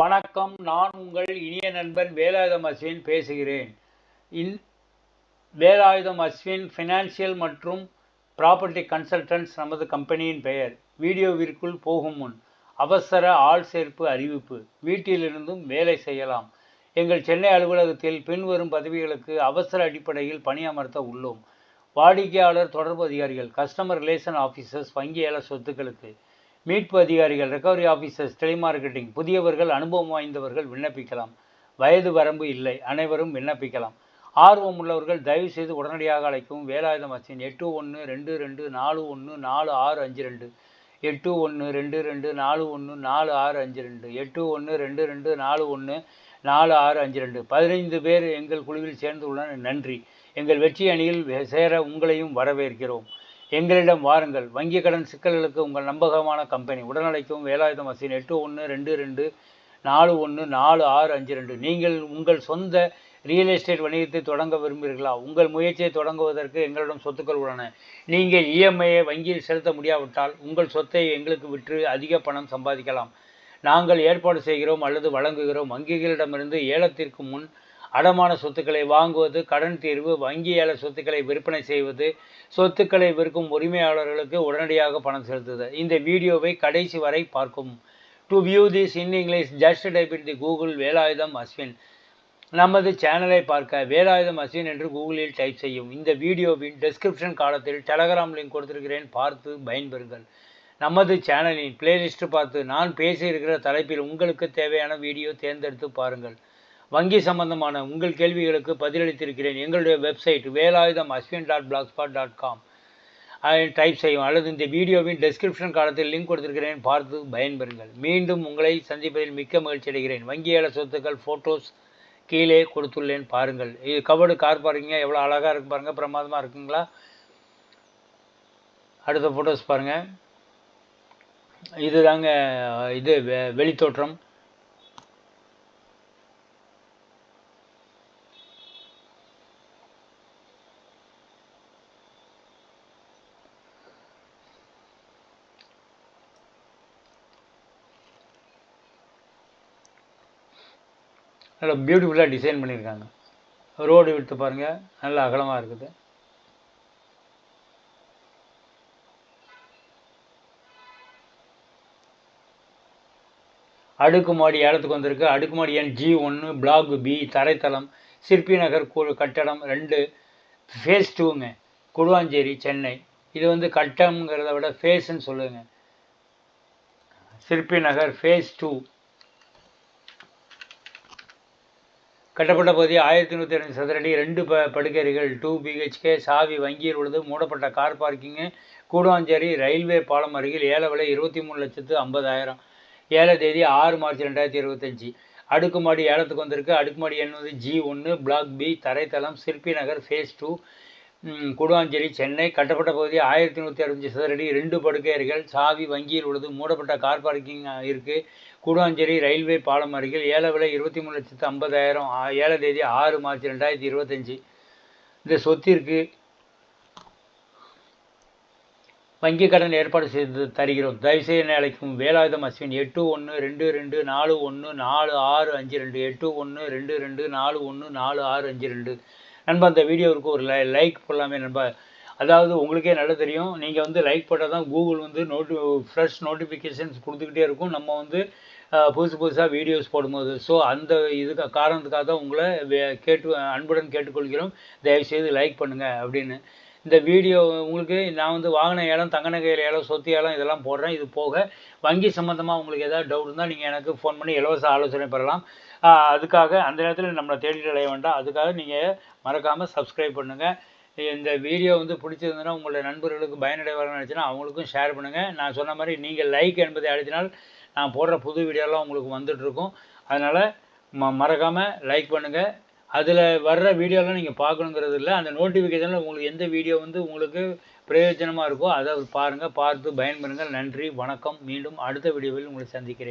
வணக்கம் நான் உங்கள் இனிய நண்பன் வேலாயுதம் அஸ்வின் பேசுகிறேன். இன் வேலாயுதம் அஸ்வின் ஃபினான்சியல் மற்றும் ப்ராப்பர்ட்டி கன்சல்டன்ட்ஸ் நமது கம்பெனியின் பெயர். வீடியோவிற்குள் போகும் முன் அவசர ஆள் சேர்ப்பு அறிவிப்பு. வீட்டிலிருந்தும் வேலை செய்யலாம். எங்கள் சென்னை அலுவலகத்தில் பின்வரும் பதவிகளுக்கு அவசர அடிப்படையில் பணியமர்த்த உள்ளோம். வாடிக்கையாளர் தொடர்பு அதிகாரிகள் கஸ்டமர் ரிலேஷன் ஆஃபீஸர்ஸ் வங்கி ஏல சொத்துக்களுக்கு மீட்பு அதிகாரிகள் ரெக்கவரி ஆஃபீஸர்ஸ் டெலிமார்க்கெட்டிங் புதியவர்கள் அனுபவம் வாய்ந்தவர்கள் விண்ணப்பிக்கலாம். வயது வரம்பு இல்லை அனைவரும் விண்ணப்பிக்கலாம். ஆர்வம் உள்ளவர்கள் தயவு செய்து உடனடியாக அழைக்கவும். வேலாயுதம் அச்சின் எட்டு ஒன்று ரெண்டு ரெண்டு நாலு ஒன்று நாலு ஆறு அஞ்சு ரெண்டு. எட்டு ஒன்று ரெண்டு ரெண்டு நாலு ஒன்று நாலு ஆறு அஞ்சு ரெண்டு. எட்டு ஒன்று ரெண்டு ரெண்டு நாலு ஒன்று நாலு ஆறு அஞ்சு ரெண்டு. பதினைந்து பேர் எங்கள் குழுவில் சேர்ந்துள்ளனர். நன்றி. எங்கள் வெற்றி அணியில் சேர உங்களையும் வரவேற்கிறோம். எங்களிடம் வாருங்கள். வங்கி கடன் சிக்கல்களுக்கு உங்கள் நம்பகமான கம்பெனி. உடனழைக்கும் வேலாயுதம் வசதி எட்டு ஒன்று ரெண்டு ரெண்டு நாலு ஒன்று நாலு ஆறு அஞ்சு ரெண்டு. நீங்கள் உங்கள் சொந்த ரியல் எஸ்டேட் வணிகத்தை தொடங்க விரும்புகிறீர்களா? உங்கள் முயற்சியை தொடங்குவதற்கு எங்களிடம் சொத்துக்கள் உள்ளன. நீங்கள் இஎம்ஐயை வங்கியில் செலுத்த முடியாவிட்டால் உங்கள் சொத்தை எங்களுக்கு விற்று அதிக பணம் சம்பாதிக்கலாம். நாங்கள் ஏற்பாடு செய்கிறோம் அல்லது வழங்குகிறோம். வங்கிகளிடமிருந்து ஏலத்திற்கு முன் அடமான சொத்துக்களை வாங்குவது கடன் தீர்வு வங்கி சொத்துக்களை விற்பனை செய்வது சொத்துக்களை விற்கும் உரிமையாளர்களுக்கு உடனடியாக பணம் செலுத்துதல். இந்த வீடியோவை கடைசி வரை பார்க்கவும் to view this in English just type in the Google Velayudham Ashwin. நமது சேனலை பார்க்க வேலாயுதம் அஸ்வின் என்று கூகுளில் டைப் செய்யும். இந்த வீடியோவின் டெஸ்கிரிப்ஷன் காலத்தில் டெலகிராம் லிங்க் கொடுத்திருக்கிறேன். பார்த்து பயன்பெறுங்கள். நமது சேனலின் பிளேலிஸ்ட் பார்த்து நான் பேசியிருக்கிற தலைப்பில் உங்களுக்கு தேவையான வீடியோ தேர்ந்தெடுத்து பாருங்கள். வங்கி சம்பந்தமான உங்கள் கேள்விகளுக்கு பதிலளித்திருக்கிறேன். எங்களுடைய website Velayudham Ashwin dot blogspot dot com type செய்யும் அல்லது இந்த வீடியோவின் டெஸ்கிரிப்ஷன் காலத்தில் லிங்க் கொடுத்திருக்கிறேன். பார்த்து பயன்பெறுங்கள். மீண்டும் உங்களை சந்திப்பதில் மிக்க மகிழ்ச்சி அடைகிறேன். வங்கியால சொத்துக்கள் ஃபோட்டோஸ் கீழே கொடுத்துள்ளேன். பாருங்கள். இது கவர்டு கார் பாருங்க எவ்வளோ அழகாக இருக்கு பாருங்கள் பிரமாதமாக இருக்குங்களா? அடுத்த ஃபோட்டோஸ் பாருங்கள் இதுதாங்க இது வெ- வெளித்தோற்றம். நல்லா பியூட்டிஃபுல்லாக டிசைன் பண்ணியிருக்காங்க. ரோடு விட்டு பாருங்கள் நல்ல அகலமாக இருக்குது. அடுக்குமாடி ஏலத்துக்கு வந்திருக்கு. அடுக்குமாடி எண் ஜி ஒன்று பிளாக் பி தரைத்தளம் சிற்பி நகர் கட்டடம் ரெண்டு ஃபேஸ் டூங்க குடுவாஞ்சேரி சென்னை. இது வந்து கட்டம்ங்கிறத விட ஃபேஸ்ன்னு சொல்லுங்க. சிற்பி நகர் ஃபேஸ் டூ கட்டப்பட்ட பகுதி ஆயிரத்தி நூற்றி ரெண்டு சதுரடி ரெண்டு ப படுக்கறைகள் டூ பிஹெச்கே சாவி வங்கியில் உள்ளது மூடப்பட்ட கார் பார்க்கிங்கு கூடுவாஞ்சேரி ரயில்வே பாலம் அருகில் ஏல விலை இருபத்தி மூணு லட்சத்து ஐம்பதாயிரம். ஏழை தேதி ஆறு மார்ச் ரெண்டாயிரத்தி இருபத்தஞ்சி. அடுக்குமாடி ஏலத்துக்கு வந்திருக்கு. அடுக்குமாடி எண் வந்து ஜி ஒன்று பிளாக் பி தரைத்தளம் சிற்பி நகர் ஃபேஸ் டூ குடுவாஞ்சேரி சென்னை கட்டப்பட்ட பகுதி ஆயிரத்தி நூற்றி அறுபத்தஞ்சு சதுரடி ரெண்டு படுக்கையறைகள் சாவி வங்கியில் உள்ளது மூடப்பட்ட கார் பார்க்கிங் இருக்குது கூடுவாஞ்சேரி ரயில்வே பாலம் அருகில் ஏல விலை இருபத்தி மூணு லட்சத்து ஐம்பதாயிரம் ஏழை தேதி ஆறு மார்ச் ரெண்டாயிரத்தி இருபத்தஞ்சி. இந்த சொத்திற்கு வங்கி கடன் ஏற்பாடு செய்து தருகிறோம். தயவுசெய்து என்னை அழைக்கும் வேலாயுதம் அஸ்வின் எட்டு ஒன்று ரெண்டு ரெண்டு நாலு ஒன்று நாலு ஆறு அஞ்சு ரெண்டு எட்டு ஒன்று ரெண்டு ரெண்டு நாலு ஒன்று நாலு ஆறு அஞ்சு ரெண்டு. நண்பா அந்த வீடியோவுக்கு ஒரு லை லைக் போடலாமே நண்பா. அதாவது உங்களுக்கே நல்லா தெரியும். நீங்கள் வந்து லைக் போட்டால் தான் கூகுள் வந்து நோட்டி ஃப்ரெஷ் நோட்டிஃபிகேஷன்ஸ் கொடுத்துக்கிட்டே இருக்கும். நம்ம வந்து புதுசு புதுசாக வீடியோஸ் போடும்போது. ஸோ அந்த இதுக்கு காரணத்துக்காக தான் உங்களை வே- கேட்டு அன்புடன் கேட்டுக்கொள்கிறோம். தயவுசெய்து லைக் பண்ணுங்கள் அப்படின்னு. இந்த வீடியோ உங்களுக்கு நான் வந்து வாங்கின ஏலம் தங்க நகையில் ஏலம் சொத்து ஏலம் இதெல்லாம் போடுறேன். இது போக வங்கி சம்மந்தமாக உங்களுக்கு ஏதாவது டவுட் இருந்தால் நீங்கள் எனக்கு ஃபோன் பண்ணி இலவச ஆலோசனை பெறலாம். அதுக்காக அந்த நேரத்தில் நம்மளை தேடிட்டு அடைய வேண்டாம். அதுக்காக நீங்கள் மறக்காமல் சப்ஸ்கிரைப் பண்ணுங்கள் இந்த வீடியோ வந்து பிடிச்சிருந்ததுன்னா உங்களுடைய நண்பர்களுக்கு பயனடைவார்கள் நினச்சினா அவங்களுக்கும் ஷேர் பண்ணுங்கள் நான் சொன்ன மாதிரி நீங்கள் லைக் என்பதை அழுத்தினால் நான் போடுற புது வீடியோலாம் உங்களுக்கு வந்துட்டுருக்கும் அதனால் ம மறக்காமல் லைக் பண்ணுங்கள் அதில் வர்ற வீடியோலாம் நீங்கள் பார்க்கணுங்கிறது இல்லை. அந்த நோட்டிஃபிகேஷனில் உங்களுக்கு எந்த வீடியோ வந்து உங்களுக்கு பிரயோஜனமாக இருக்கோ அதை பாருங்கள் பார்த்து பயன்பெறுங்கள் நன்றி வணக்கம். மீண்டும் அடுத்த வீடியோவில் உங்களை சந்திக்கிறேன்.